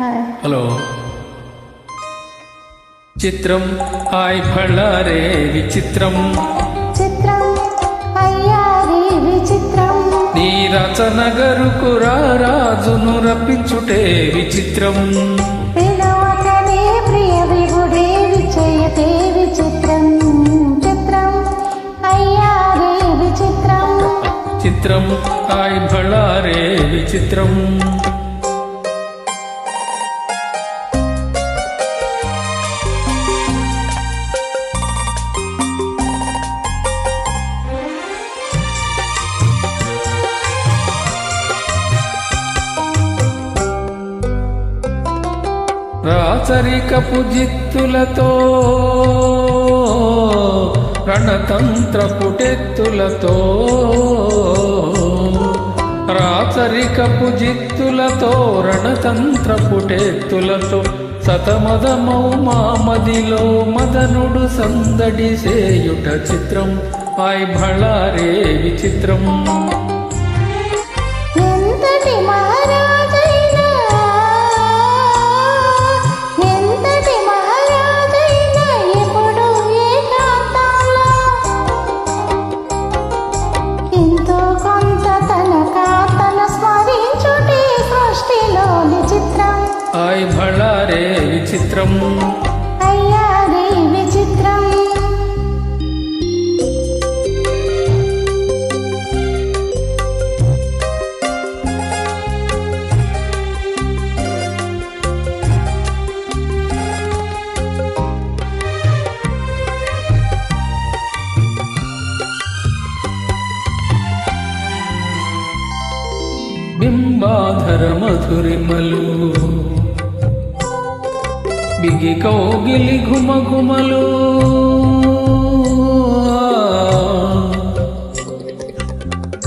Hello. చిత్రం hi ఫళారే విచిత్రం. చిత్రం అయ్యారి విచిత్రం. నీ రచనగరుకు రాజును రప్పించుటే విచిత్రం. పిలవకనే ప్రియ విగుడే విచయతే విచిత్రం. చిత్రం అయ్యారి విచిత్రం. చిత్రం హాయ్ ఫళారే విచిత్రం. రాచరికపు జిత్తులతో రణతంత్రపుటెత్తులతో రాచరికపు జిత్తులతో రణతంత్రపుటెత్తులతో సతమదమౌ మామదిలో మదనుడు సందడి సేయుట చిత్రం ఐ భళారే విచిత్రం. విచిత్రం. బింబాధర మధురిమలు. బిగి కౌగిలి ఘుమఘుమలు.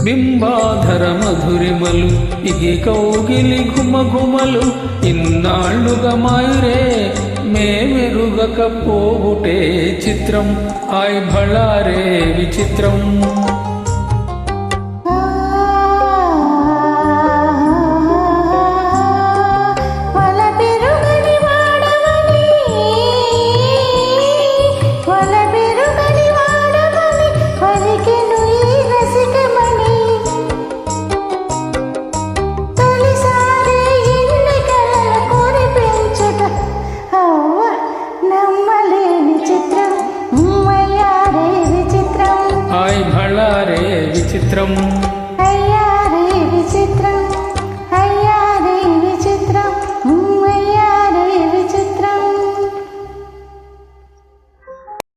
బింబాధర మధురిమలు ఇగి కౌగిలి ఘుమఘుమలు. ఇన్నాళ్ళుగా మాయురే మేమెరుగక పోవుటే చిత్రం. ఆయ్ భళారే విచిత్రం. చిత్రం